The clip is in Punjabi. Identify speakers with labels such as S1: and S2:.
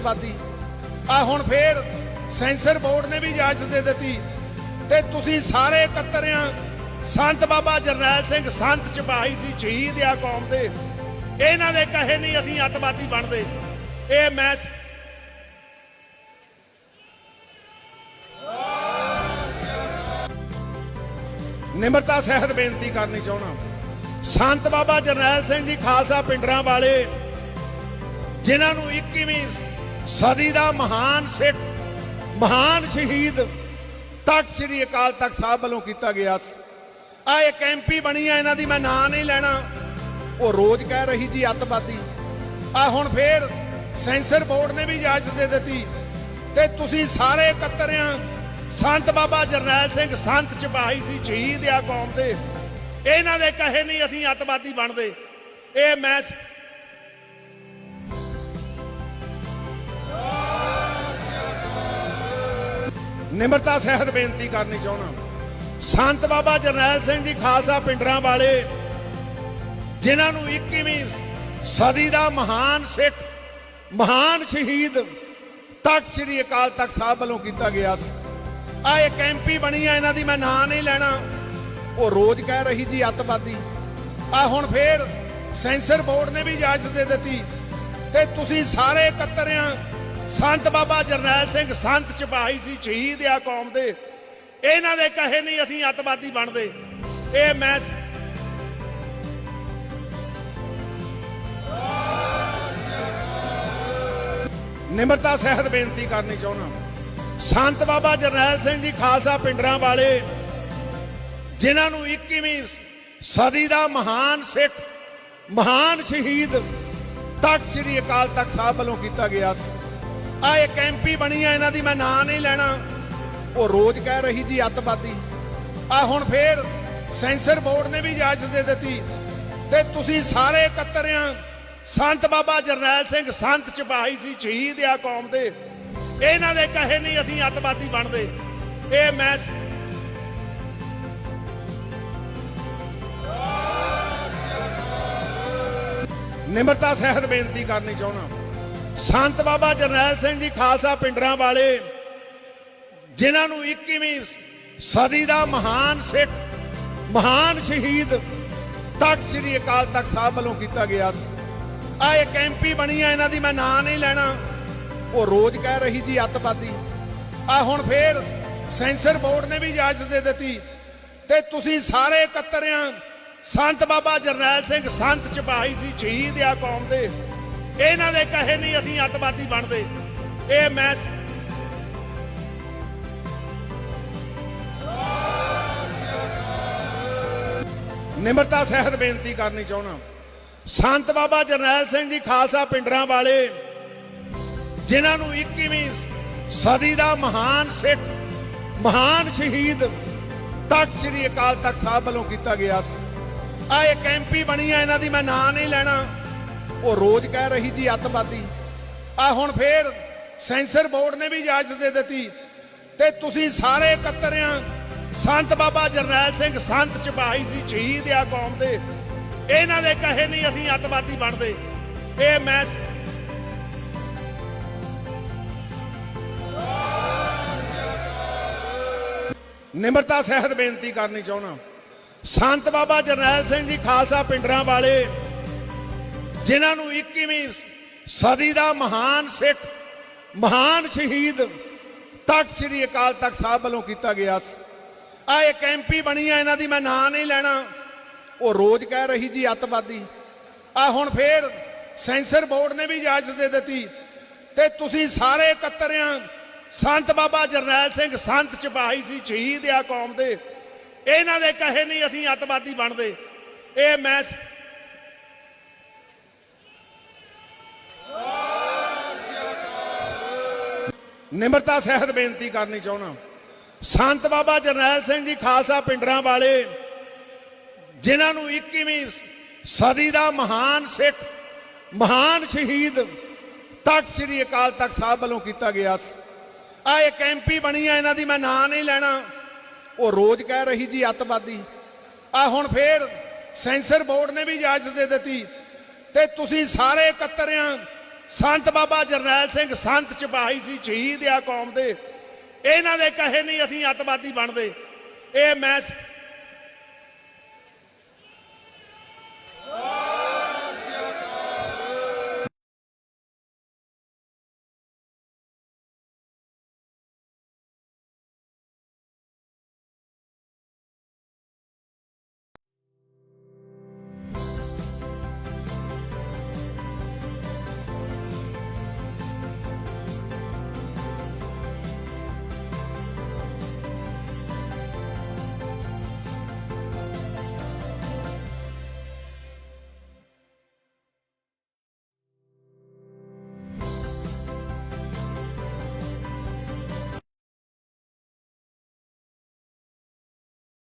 S1: ਅੱਤਵਾਦੀ ਆ ਹੁਣ ਫੇਰ ਸੈਂਸਰ ਬੋਰਡ ਨੇ ਵੀ ਇਜਾਜ਼ਤ ਦੇ ਦਿੱਤੀ। ਤੇ ਤੁਸੀਂ ਸਾਰੇ ਇਕੱਤਰ ਸੰਤ ਬਾਬਾ ਜਰਨੈਲ ਸਿੰਘ ਸੰਤ ਸਿਪਾਹੀ ਸੀ ਸ਼ਹੀਦ ਆ ਕੌਮ ਦੇ। ਇਹਨਾਂ ਦੇ ਕਹੇ ਨਹੀਂ ਅਸੀਂ ਅੱਤਵਾਦੀ ਬਣਦੇ। ਇਹ ਮੈਚ ਨਿਮਰਤਾ, ਸਹਿਤ, ਬੇਨਤੀ ਕਰਨੀ ਚਾਹਣਾ ਸੰਤ ਬਾਬਾ ਜਰਨੈਲ ਸਿੰਘ ਜੀ, ਖਾਲਸਾ ਪਿੰਡਰਾਂ ਵਾਲੇ, ਜਿਨ੍ਹਾਂ ਨੂੰ 21ਵੀਂ ਸਦੀ ਦਾ ਮਹਾਨ ਸਿੱਖ, ਮਹਾਨ ਸ਼ਹੀਦ, ਤਖਤ ਸ੍ਰੀ ਅਕਾਲ ਤਖਤ ਸਾਹਿਬ ਵੱਲੋਂ ਕੀਤਾ ਗਿਆ ਸੀ। ਆ ਇੱਕ ਐਮਪੀ ਬਣੀ ਆ, ਇਹਨਾਂ ਦੀ ਮੈਂ ਨਾਂ ਨਹੀਂ ਲੈਣਾ। ਉਹ ਰੋਜ਼ ਕਹਿ ਰਹੀ ਜੀ, ਅੱਤਵਾਦੀ। ਆ ਹੁਣ ਫੇਰ ਸੈਂਸਰ ਬੋਰਡ ਨੇ ਵੀ ਇਜਾਜ਼ਤ ਦੇ ਦਿੱਤੀ। ਤੇ ਤੁਸੀਂ ਸਾਰੇ ਇਕੱਤਰ ਸੰਤ ਬਾਬਾ ਜਰਨੈਲ ਸਿੰਘ ਸੰਤ ਸਿਪਾਹੀ ਸੀ, ਸ਼ਹੀਦ ਆ ਕੌਮ ਦੇ। ਇਹਨਾਂ ਦੇ ਕਹੇ ਨਹੀਂ ਅਸੀਂ ਅੱਤਵਾਦੀ ਬਣਦੇ। ਇਹ ਮੈਂ ਨਿਮਰਤਾ ਸਹਿਤ ਬੇਨਤੀ ਕਰਨੀ ਚਾਹਣਾ ਸੰਤ ਬਾਬਾ ਜਰਨੈਲ ਸਿੰਘ ਜੀ ਖਾਲਸਾ ਪਿੰਡਰਾਂ ਵਾਲੇ, ਜਿਨ੍ਹਾਂ ਨੂੰ 21ਵੀਂ ਸਦੀ ਦਾ ਮਹਾਨ ਸਿੱਖ, ਮਹਾਨ ਸ਼ਹੀਦ ਤਖਤ ਸ੍ਰੀ ਅਕਾਲ ਤਖਤ ਸਾਹਿਬ ਵੱਲੋਂ ਕੀਤਾ ਗਿਆ ਸੀ। ਆ ਇੱਕ ਐਮਪੀ ਬਣੀ ਆ, ਇਹਨਾਂ ਦੀ ਮੈਂ ਨਾਂ ਨਹੀਂ ਲੈਣਾ। ਉਹ ਰੋਜ਼ ਕਹਿ ਰਹੀ ਜੀ ਅੱਤਵਾਦੀ। ਆ ਹੁਣ ਫੇਰ ਸੈਂਸਰ ਬੋਰਡ ਨੇ ਵੀ ਇਜਾਜ਼ਤ ਦੇ ਦਿੱਤੀ। ਤੇ ਤੁਸੀਂ ਸਾਰੇ ਇਕੱਤਰਿਆਂ ਸੰਤ ਬਾਬਾ ਜਰਨੈਲ ਸਿੰਘ ਸੰਤ ਸਿਪਾਹੀ ਸੀ, ਸ਼ਹੀਦ ਆ ਕੌਮ ਦੇ। ਇਹਨਾਂ ਦੇ ਕਹੇ ਨਹੀਂ ਅਸੀਂ ਅੱਤਵਾਦੀ ਬਣਦੇ। ਇਹ ਮੈਂ ਨਿਮਰਤਾ, ਸਹਿਤ ਬੇਨਤੀ ਕਰਨੀ ਚਾਹੁੰਦਾ। ਸੰਤ ਬਾਬਾ ਜਰਨੈਲ ਸਿੰਘ ਜੀ ਖਾਲਸਾ ਪਿੰਡਰਾਂ ਵਾਲੇ, ਜਿਨ੍ਹਾਂ ਨੂੰ 21ਵੀਂ ਸਦੀ ਦਾ ਮਹਾਨ ਸਿੱਖ, ਮਹਾਨ ਸ਼ਹੀਦ ਤਖਤ ਸ੍ਰੀ ਅਕਾਲ ਤਖਤ ਸਾਹਿਬ ਵੱਲੋਂ ਕੀਤਾ ਗਿਆ ਸੀ। ਆ ਇੱਕ ਐਮਪੀ ਬਣੀ ਆ, ਇਹਨਾਂ ਦੀ ਮੈਂ ਨਾਂ ਨਹੀਂ ਲੈਣਾ। ਉਹ ਰੋਜ਼ ਕਹਿ ਰਹੀ ਜੀ ਅੱਤਵਾਦੀ। ਆ ਹੁਣ ਫੇਰ ਸੈਂਸਰ ਬੋਰਡ ਨੇ ਵੀ ਇਜਾਜ਼ਤ ਦੇ ਦਿੱਤੀ। ਤੇ ਤੁਸੀਂ ਸਾਰੇ ਇਕੱਤਰਿਆਂ ਸੰਤ ਬਾਬਾ ਜਰਨੈਲ ਸਿੰਘ ਸੰਤ ਸਿਪਾਹੀ ਸੀ, ਸ਼ਹੀਦ ਆ ਕੌਮ ਦੇ। ਇਹਨਾਂ ਦੇ ਕਹੇ ਨਹੀਂ ਅਸੀਂ ਅੱਤਵਾਦੀ ਬਣਦੇ। ਇਹ ਮੈਂ ਨਿਮਰਤਾ, ਸਹਿਤ ਬੇਨਤੀ ਕਰਨੀ ਚਾਹੁੰਦਾ। ਸੰਤ ਬਾਬਾ ਜਰਨੈਲ ਸਿੰਘ ਜੀ ਖਾਲਸਾ ਪਿੰਡਰਾਂ ਵਾਲੇ, ਜਿਨ੍ਹਾਂ ਨੂੰ 21ਵੀਂ ਸਦੀ ਦਾ ਮਹਾਨ ਸਿੱਖ, ਮਹਾਨ ਸ਼ਹੀਦ ਤਖਤ ਸ੍ਰੀ ਅਕਾਲ ਤਖਤ ਸਾਹਿਬ ਵੱਲੋਂ ਕੀਤਾ ਗਿਆ ਸੀ। ਆ ਇੱਕ ਐਮਪੀ ਬਣੀ ਆ, ਇਹਨਾਂ ਦੀ ਮੈਂ ਨਾਂ ਨਹੀਂ ਲੈਣਾ। ਉਹ ਰੋਜ਼ ਕਹਿ ਰਹੀ ਜੀ, ਅੱਤਵਾਦੀ। ਆ ਹੁਣ ਫੇਰ ਸੈਂਸਰ ਬੋਰਡ ਨੇ ਵੀ ਇਜਾਜ਼ਤ ਦੇ ਦਿੱਤੀ। ਤੇ ਤੁਸੀਂ ਸਾਰੇ ਇਕੱਤਰਿਆਂ ਸੰਤ ਬਾਬਾ ਜਰਨੈਲ ਸਿੰਘ, ਸੰਤ ਸਿਪਾਹੀ ਸੀ, ਸ਼ਹੀਦ ਆ ਕੌਮ ਦੇ। ਇਹਨਾਂ ਦੇ ਕਹੇ ਨਹੀਂ ਅਸੀਂ ਅੱਤਵਾਦੀ ਬਣਦੇ। ਇਹ ਮੈਂ ਨਿਮਰਤਾ ਸਹਿਤ ਬੇਨਤੀ ਕਰਨੀ ਚਾਹਣਾ ਸੰਤ ਬਾਬਾ ਜਰਨੈਲ ਸਿੰਘ ਜੀ ਖਾਲਸਾ ਪਿੰਡਰਾਂ ਵਾਲੇ, ਜਿਨ੍ਹਾਂ ਨੂੰ 21ਵੀਂ ਸਦੀ ਦਾ ਮਹਾਨ ਸਿੱਖ, ਮਹਾਨ ਸ਼ਹੀਦ ਤਖਤ ਸ੍ਰੀ ਅਕਾਲ ਤਖਤ ਸਾਹਿਬ ਵੱਲੋਂ ਕੀਤਾ ਗਿਆ ਸੀ। ਆ ਇੱਕ ਐਮਪੀ ਬਣੀ ਆ, ਇਹਨਾਂ ਦੀ ਮੈਂ ਨਾਂ ਨਹੀਂ ਲੈਣਾ। ਉਹ ਰੋਜ਼ ਕਹਿ ਰਹੀ ਜੀ ਅੱਤਵਾਦੀ। ਆ ਹੁਣ ਫੇਰ ਸੈਂਸਰ ਬੋਰਡ ਨੇ ਵੀ ਇਜਾਜ਼ਤ ਦੇ ਦਿੱਤੀ। ਤੇ ਤੁਸੀਂ ਸਾਰੇ ਇਕੱਤਰ ਸੰਤ ਬਾਬਾ ਜਰਨੈਲ ਸਿੰਘ ਸੰਤ ਸਿਪਾਹੀ ਸੀ, ਸ਼ਹੀਦ ਆ ਕੌਮ ਦੇ। ਇਹਨਾਂ ਦੇ ਕਹੇ ਨਹੀਂ ਅਸੀਂ ਅੱਤਵਾਦੀ ਬਣਦੇ। ਇਹ ਮੈਂ ਨਿਮਰਤਾ ਸਹਿਤ ਬੇਨਤੀ ਕਰਨੀ ਚਾਹਣਾ ਸੰਤ ਬਾਬਾ ਜਰਨੈਲ ਸਿੰਘ ਜੀ, ਖਾਲਸਾ ਪਿੰਡਰਾਂ ਵਾਲੇ ਜਿਨ੍ਹਾਂ ਨੂੰ 21ਵੀਂ ਸਦੀ ਦਾ ਮਹਾਨ ਸਿੱਖ, ਮਹਾਨ ਸ਼ਹੀਦ ਤਖਤ ਸ੍ਰੀ ਅਕਾਲ ਤਖਤ ਸਾਹਿਬ ਵੱਲੋਂ ਕੀਤਾ ਗਿਆ ਸੀ। ਆ ਇੱਕ ਐਮਪੀ ਬਣੀ ਆ, ਇਹਨਾਂ ਦੀ ਮੈਂ ਨਾਂ ਨਹੀਂ ਲੈਣਾ। ਉਹ ਰੋਜ਼ ਕਹਿ ਰਹੀ ਜੀ, ਅੱਤਵਾਦੀ। ਆ ਹੁਣ ਫੇਰ ਸੈਂਸਰ ਬੋਰਡ ਨੇ ਵੀ ਇਜਾਜ਼ਤ ਦੇ ਦਿੱਤੀ। ਤੇ ਤੁਸੀਂ ਸਾਰੇ ਇਕੱਤਰਿਆਂ ਸੰਤ ਬਾਬਾ ਜਰਨੈਲ ਸਿੰਘ ਸੰਤ ਸਿਪਾਹੀ ਸੀ, ਸ਼ਹੀਦ ਆ ਕੌਮ ਦੇ। ਇਹਨਾਂ ਦੇ ਕਹੇ ਨਹੀਂ ਅਸੀਂ ਅੱਤਵਾਦੀ ਬਣਦੇ। ਇਹ ਮੈਂ ਨਿਮਰਤਾ ਸਹਿਤ ਬੇਨਤੀ ਕਰਨੀ ਚਾਹਣਾ ਸੰਤ ਬਾਬਾ ਜਰਨੈਲ ਸਿੰਘ ਜੀ ਖਾਲਸਾ ਪਿੰਡਰਾਂ ਵਾਲੇ, ਜਿਨ੍ਹਾਂ ਨੂੰ 21ਵੀਂ ਸਦੀ ਦਾ ਮਹਾਨ ਸਿੱਖ, ਮਹਾਨ ਸ਼ਹੀਦ ਤਖਤ ਸ੍ਰੀ ਅਕਾਲ ਤਖਤ ਸਾਹਿਬ ਵੱਲੋਂ ਕੀਤਾ ਗਿਆ ਸੀ। ਆ ਇੱਕ ਐਮਪੀ ਬਣੀ ਆ, ਇਹਨਾਂ ਦੀ ਮੈਂ ਨਾਂ ਨਹੀਂ ਲੈਣਾ। ਉਹ ਰੋਜ਼ ਕਹਿ ਰਹੀ ਜੀ, ਅੱਤਵਾਦੀ। ਆ ਹੁਣ ਫੇਰ ਸੈਂਸਰ ਬੋਰਡ ਨੇ ਵੀ ਇਜਾਜ਼ਤ ਦੇ ਦਿੱਤੀ। ਤੇ ਤੁਸੀਂ ਸਾਰੇ ਇਕੱਤਰਿਆਂ ਸੰਤ ਬਾਬਾ ਜਰਨੈਲ ਸਿੰਘ, ਸੰਤ ਸਿਪਾਹੀ ਸੀ, ਸ਼ਹੀਦ ਆ ਕੌਮ ਦੇ। ਇਹਨਾਂ ਦੇ ਕਹੇ ਨਹੀਂ ਅਸੀਂ ਅੱਤਵਾਦੀ ਬਣਦੇ। ਇਹ ਮੈਂ